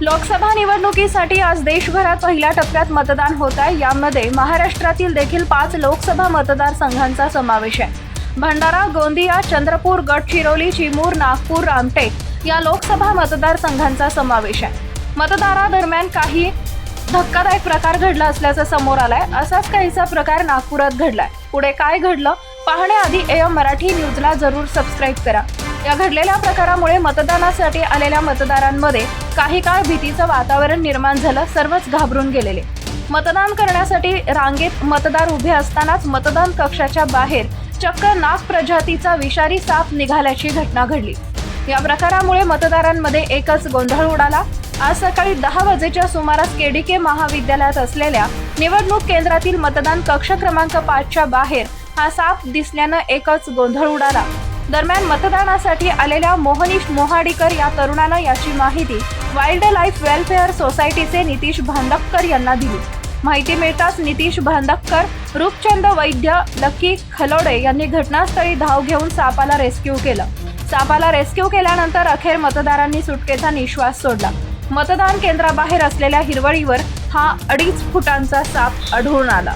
लोकसभा निवडणुकीसाठी आज देशभरात पहिल्या टप्प्यात मतदान होत आहे. यामध्ये महाराष्ट्रातील देखील पाच लोकसभा मतदारसंघांचा समावेश आहे. भंडारा गोंदिया चंद्रपूर गडचिरोली चिमूर नागपूर रामटेक या लोकसभा मतदारसंघांचा समावेश आहे. मतदारादरम्यान काही धक्कादायक प्रकार घडला असल्याचं समोर आलाय. असाच काहीसा प्रकार नागपुरात घडलाय. पुढे काय घडलं? पाहण्याआधी एम मराठी न्यूजला जरूर सबस्क्राईब करा. या घडलेल्या प्रकारामुळे मतदानासाठी आलेल्या मतदारांमध्ये काही काळ भीतीचं वातावरण निर्माण झालं सर्वच घाबरून गेलेले. मतदान करण्यासाठी रांगेत मतदार उभे असतानाच मतदान कक्षाच्या बाहेर चक्क नाग प्रजातीचा विषारी साप निघाल्याची घटना घडली. या प्रकारामुळे मतदारांमध्ये एकच गोंधळ उडाला. आज सकाळी दहा वाजेच्या सुमारास केडीके महाविद्यालयात असलेल्या निवडणूक केंद्रातील मतदान कक्ष क्रमांक पाचच्या बाहेर हा साप दिसल्यानं एकच गोंधळ उडाला. दरम्यान मतदानासाठी आलेल्या मोहनीश मोहाडीकर या तरुणानं याची माहिती वाईल्ड लाईफ वेलफेअर सोसायटीचे नितीश भांडपकर यांना दिली. माहिती मिळताच नितीश भांडपकर रूपचंद वैद्य लकी खलोडे यांनी घटनास्थळी धाव घेऊन सापाला रेस्क्यू केलं. सापाला रेस्क्यू केल्यानंतर अखेर मतदारांनी सुटकेचा निश्वास सोडला. मतदान केंद्राबाहेर असलेल्या हिरवळीवर हा अडीच फुटांचा साप आढळून आला.